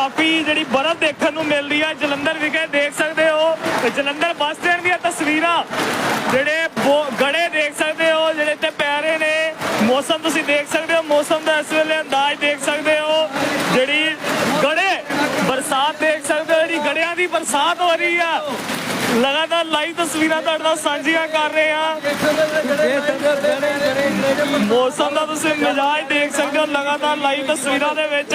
ਕਾਫੀ ਜਿਹੜੀ ਬਰਫ਼ ਦੇਖਣ ਨੂੰ ਮਿਲ ਰਹੀ ਹੈ। ਜਲੰਧਰ ਵਿਖੇ ਦੇਖ ਸਕਦੇ ਹੋ। ਜਲੰਧਰ ਬੱਸ ਸਟੈਂਡ ਦੀਆਂ ਤਸਵੀਰਾਂ ਜਿਹੜੇ ਗੜੇ ਦੇਖ ਸਕਦੇ ਹੋ, ਜਿਹੜੇ ਤੇ ਪੈ ਰਹੇ ਨੇ। ਮੌਸਮ ਤੁਸੀਂ ਦੇਖ ਸਕਦੇ ਹੋ। ਮੌਸਮ ਦਾ ਇਸ ਵੇਲੇ ਅੰਦਾਜ਼ ਦੇਖ ਸਕਦੇ ਹੋ। ਜਿਹੜੀ ਗੜੇ ਬਰਸਾਤ ਦੇਖ ਸਕਦੇ ਹੋ। ਜਿਹੜੀ ਗੜਿਆਂ ਦੀ ਬਰਸਾਤ ਹੋ ਰਹੀ ਆ। ਲਗਾਤਾਰ ਲਾਈਵ ਤਸਵੀਰਾਂ ਤੁਹਾਡੇ ਨਾਲ ਸਾਂਝੀਆਂ ਕਰ ਰਹੇ ਹਾਂ। ਮੌਸਮ ਦਾ ਤੁਸੀਂ ਮਿਜਾਜ ਦੇਖ ਸਕਦੇ ਹੋ, ਲਗਾਤਾਰ ਲਾਈਵ ਤਸਵੀਰਾਂ ਦੇ ਵਿੱਚ।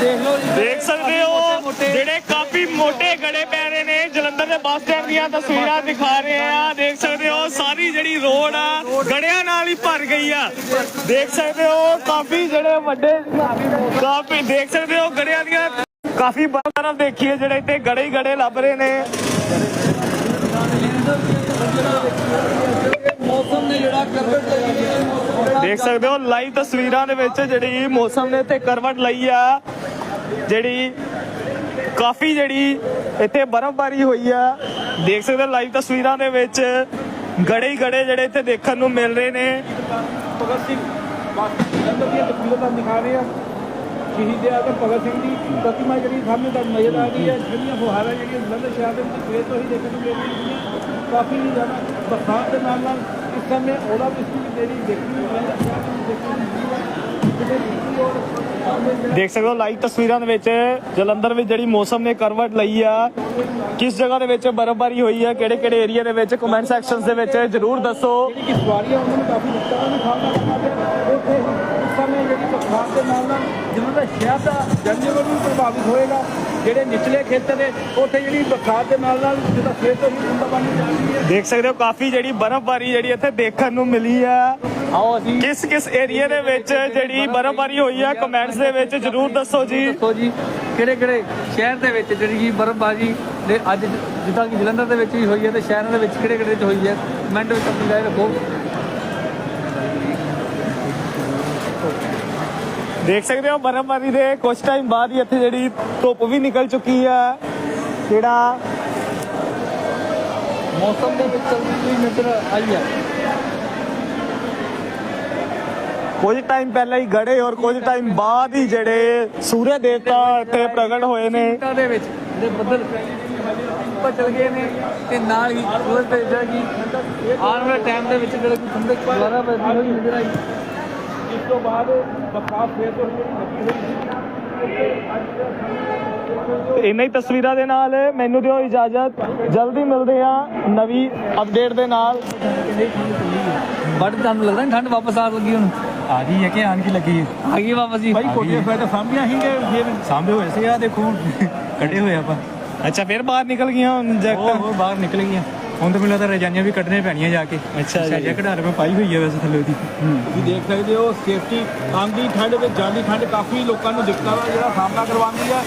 ਦੇਖ ਦੇਖ ਸਕਦੇ ਹੋ, ਜਿਹੜੇ ਕਾਫੀ ਮੋٹے ਗੜੇ ਪੈ ਰਹੇ ਨੇ, ਜਲੰਧਰ ਦੇ ਬੱਸ ਸਟੈਂਡ ਦੀਆਂ ਤਸਵੀਰਾਂ ਦਿਖਾ ਰਹੇ ਆ ਦੇਖ ਸਕਦੇ ਹੋ, ਸਾਰੀ ਜਿਹੜੀ ਰੋਡ ਆ, ਗੜਿਆਂ ਨਾਲ ਹੀ ਭਰ ਗਈ ਆ। ਦੇਖ ਸਕਦੇ ਹੋ, ਕਾਫੀ ਜਿਹੜੇ ਵੱਡੇ, ਕਾਫੀ ਦੇਖ ਸਕਦੇ ਹੋ, ਗੜਿਆਂ ਦੀਆਂ ਕਾਫੀ ਤਰਫ ਦੇਖੀਏ ਜਿਹੜੇ ਇੱਥੇ ਗੜੇ ਹੀ ਗੜੇ ਲੱਭ ਰਹੇ ਨੇ। ਮੌਸਮ ਨੇ ਜਿਹੜਾ ਕਰਵਟ ਲਈ ਹੈ ਦੇਖ ਸਕਦੇ ਹੋ, ਲਾਈਵ ਤਸਵੀਰਾਂ ਦੇ ਵਿੱਚ ਜਿਹੜੀ ਮੌਸਮ ਨੇ ਇੱਥੇ ਕਰਵਟ ਲਈ ਆ। ਜਿਹੜੀ ਕਾਫੀ ਜਿਹੜੀ ਇੱਥੇ ਬਰਫ਼ਬਾਰੀ ਹੋਈ ਆ। ਦੇਖ ਸਕਦੇ ਹੋ, ਲਾਈਵ ਤਸਵੀਰਾਂ ਦੇ ਵਿੱਚ ਗੜੇ ਹੀ ਗੜੇ ਜਿਹੜੇ ਇੱਥੇ ਦੇਖਣ ਨੂੰ ਮਿਲ ਰਹੇ ਨੇ। ਭਗਤ ਸਿੰਘ ਜਲੰਧਰ ਦੀਆਂ ਤਸਵੀਰਾਂ ਦਿਖਾ ਰਹੇ ਆ ਸ਼ਹੀਦ ਆਜ਼ਮ ਭਗਤ ਸਿੰਘ ਦੀ ਪ੍ਰਤਿਮਾ ਜਿਹੜੀ ਸਾਹਮਣੇ ਤੁਹਾਨੂੰ ਨਜ਼ਰ ਆ ਰਹੀ ਹੈ। ਜਿਹੜੀਆਂ ਫੁਹਾਰਾਂ ਜਿਹੜੀਆਂ ਜਲੰਧਰ ਸ਼ਹਿਰ ਦੇ ਵਿੱਚ ਸਵੇਰ ਤੋਂ ਹੀ ਦੇਖਣ ਨੂੰ ਮਿਲ ਰਹੀਆਂ ਕਾਫੀ ਜ਼ਿਆਦਾ ਬਰਸਾਤ ਦੇ ਨਾਲ ਨਾਲ ਇਸ ਸਮੇਂ ਉਹਦਾ ਵੀ ਜਿਹੜੀ ਦੇਖਣ ਨੂੰ ਮਿਲ ਰਹੀ ਹੈ ਦੇਖਣ ਨੂੰ ਮਿਲ ਹੈ। ਦੇਖ ਸਕਦੇ ਹੋ ਲਾਈਵ ਤਸਵੀਰਾਂ ਦੇ ਵਿੱਚ ਜਲੰਧਰ ਵਿੱਚ ਜਿਹੜੀ ਮੌਸਮ ਨੇ ਕਰਵਟ ਲਈ ਆ ਕਿਸ ਜਗ੍ਹਾ ਦੇ ਵਿੱਚ ਬਰਫ਼ਬਾਰੀ ਹੋਈ ਆ ਕਿਹੜੇ ਕਿਹੜੇ ਏਰੀਆ ਦੇ ਵਿੱਚ ਕਮੈਂਟ ਸੈਕਸ਼ਨਸ ਦੇ ਵਿੱਚ ਜਰੂਰ ਦੱਸੋ। ਜਿਹੜੀ ਕਿ ਸਵਾਰੀਆਂ ਉਹਨਾਂ ਨੂੰ ਕਾਫੀ ਦਿੱਕਤਾਂ ਦਾ ਸਾਹਮਣਾ ਕਰਨਾ ਪਿਆ ਸਮੇਂ ਜਿਹੜੀ ਬਰਸਾਤ ਦੇ ਨਾਲ ਨਾਲ ਜਿਨ੍ਹਾਂ ਦਾ ਸ਼ਹਿਰ ਦਾ ਜਨਜੀਵਨ ਵੀ ਪ੍ਰਭਾਵਿਤ ਹੋਏਗਾ ਜਿਹੜੇ ਨਿਚਲੇ ਖੇਤਰ ਨੇ ਉੱਥੇ ਜਿਹੜੀ ਬਰਸਾਤ ਦੇ ਨਾਲ ਨਾਲ ਜਿਹਦਾ ਸਵੇਰ ਤੋਂ ਹੀ ਬੂੰਦਾਬਾਂਦੀ ਚੱਲ ਰਹੀ ਹੈ। ਦੇਖ ਸਕਦੇ ਹੋ ਕਾਫੀ ਜਿਹੜੀ ਬਰਫ਼ਬਾਰੀ ਜਿਹੜੀ ਇੱਥੇ ਦੇਖਣ ਨੂੰ ਮਿਲੀ ਆ। ਆਓ ਅਸੀਂ ਕਿਸ ਕਿਸ ਏਰੀਆ ਦੇ ਵਿੱਚ ਜਿਹੜੀ ਬਰਫ਼ਬਾਰੀ ਹੋਈ ਆ ਕਮੈਂਟਸ ਦੇ ਵਿੱਚ ਜਰੂਰ ਦੱਸੋ ਜੀ। ਦੱਸੋ ਜੀ ਕਿਹੜੇ ਕਿਹੜੇ ਸ਼ਹਿਰ ਦੇ ਵਿੱਚ ਜਿਹੜੀ ਕਿ ਬਰਫ਼ਬਾਰੀ ਦੇ ਅੱਜ ਜਿੱਦਾਂ ਕਿ ਜਲੰਧਰ ਦੇ ਵਿੱਚ ਵੀ ਹੋਈ ਹੈ ਤੇ ਸ਼ਹਿਰਾਂ ਦੇ ਵਿੱਚ ਕਿਹੜੇ ਕਿਹੜੇ ਚ ਹੋਈ ਹੈ? ਕਮੈਂਟ ਵਿੱਚ ਆਪਣੀ ਰਾਏ ਰੱਖੋ। ਦੇਖ ਸਕਦੇ ਹੋ ਬਰਫ਼ਬਾਰੀ ਦੇ ਕੁਝ ਟਾਈਮ ਬਾਅਦ ਹੀ ਇੱਥੇ ਜਿਹੜੀ ਧੁੱਪ ਵੀ ਨਿਕਲ ਚੁੱਕੀ ਆ ਜਿਹੜਾ ਮੌਸਮ ਦੇ ਵਿੱਚ ਚਲਦੀ ਨਜ਼ਰ ਆਈ ਹੈ। ਕੁਝ ਟਾਈਮ ਪਹਿਲਾਂ ਹੀ ਗੜੇ ਔਰ ਕੁਝ ਟਾਈਮ ਬਾਅਦ ਹੀ ਜਿਹੜੇ ਸੂਰਜ ਦੇਵਤਾ ਇੱਥੇ ਪ੍ਰਗਟ ਹੋਏ ਨੇ। ਦੇ ਵਿੱਚ ਜਿਹੜੇ ਬੱਦਲ ਚਲ ਗਏ ਨੇ ਤੇ ਨਾਲ ਹੀ ਸੂਰਜ ਤੇ ਜਿਹੜਾ ਆਉਣ ਵਾਲੇ ਟਾਈਮ ਦੇ ਵਿੱਚ ਜਿਹੜਾ ਕਿ ਠੰਡਕ ਦੁਬਾਰਾ ਪੈਦੀ ਹੋਈ ਨਜ਼ਰ ਆਈ। ਇਸ ਤੋਂ ਬਾਅਦ ਬਰਸਾਤ ਫੇਰ ਤੋਂ ਲੱਗੀ ਹੋਈ ਸੀ ਤੇ ਇੰਨਾ ਹੀ ਤਸਵੀਰਾਂ ਦੇ ਨਾਲ ਮੈਨੂੰ ਦਿਓ ਇਜਾਜ਼ਤ। ਜਲਦੀ ਮਿਲਦੇ ਆ ਨਵੀਂ ਅਪਡੇਟ ਦੇ ਨਾਲ। ਬਟ ਤੁਹਾਨੂੰ ਲੱਗਦਾ ਨਹੀਂ ਠੰਡ ਵਾਪਸ ਆ ਲੱਗੀ ਹੁਣ? ਆ ਗਈ ਹੈ ਕਿ ਆਣ ਕੀ ਲੱਗੀ ਹੈ? ਆ ਗਈ ਵਾਪਸ ਜੀ। ਭਾਈ ਕੋਟੇ ਫਾਇਦਾ ਤਾਂ ਸਾਂਭੀਆਂ ਹੀ ਜੇ ਸਾਂਭੇ ਹੋਏ ਸੀ ਆ ਦੇਖੋ ਕੱਢੇ ਹੋਏ ਆਪਾਂ। ਅੱਛਾ ਫਿਰ ਬਾਹਰ ਨਿਕਲ ਗਈਆਂ ਹੁਣ ਜੈਕਟਾਂ। ਉਹ ਬਾਹਰ ਨਿਕਲ ਗਈਆਂ। ਹੁਣ ਤਾਂ ਮੈਨੂੰ ਲੱਗਦਾ ਰਜਾਈਆਂ ਵੀ ਕੱਢਣੇ ਪੈਣੀਆਂ ਜਾ ਕੇ ਅੱਛਾ ਜੀ। ਸਾਜਾ ਕਢਾਰ ਮੈਂ ਪਾਈ ਹੋਈ ਹੈ ਵੈਸੇ ਥੱਲੇ ਉਹਦੀ ਤੁਸੀਂ ਦੇਖ ਸਕਦੇ ਹੋ ਸੇਫਟੀ ਆਂਦੀ ਠੰਡ ਵਿੱਚ ਜਾਂਦੀ ਠੰਡ ਕਾਫੀ ਲੋਕਾਂ ਨੂੰ ਦਿੱਕਤਾਂ ਦਾ ਜਿਹੜਾ ਸਾਹਮਣਾ ਕਰਵਾਉਂਦੀ ਹੈ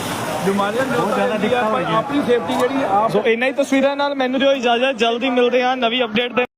ਬਿਮਾਰੀਆਂ ਬਹੁਤ ਜ਼ਿਆਦਾ ਦਿੱਕਤਾਂ। ਆਪਣੀ ਸੇਫਟੀ ਜਿਹੜੀ ਆਪ ਸੋ ਇੰਨਾ ਹੀ ਤਸਵੀਰਾਂ ਨਾਲ ਮੈਨੂੰ ਦਿਓ ਇਜਾਜ਼ਤ ਜਲਦੀ ਮਿਲਦੇ ਆ ਨਵੀਂ ਅਪਡੇਟ ਦੇ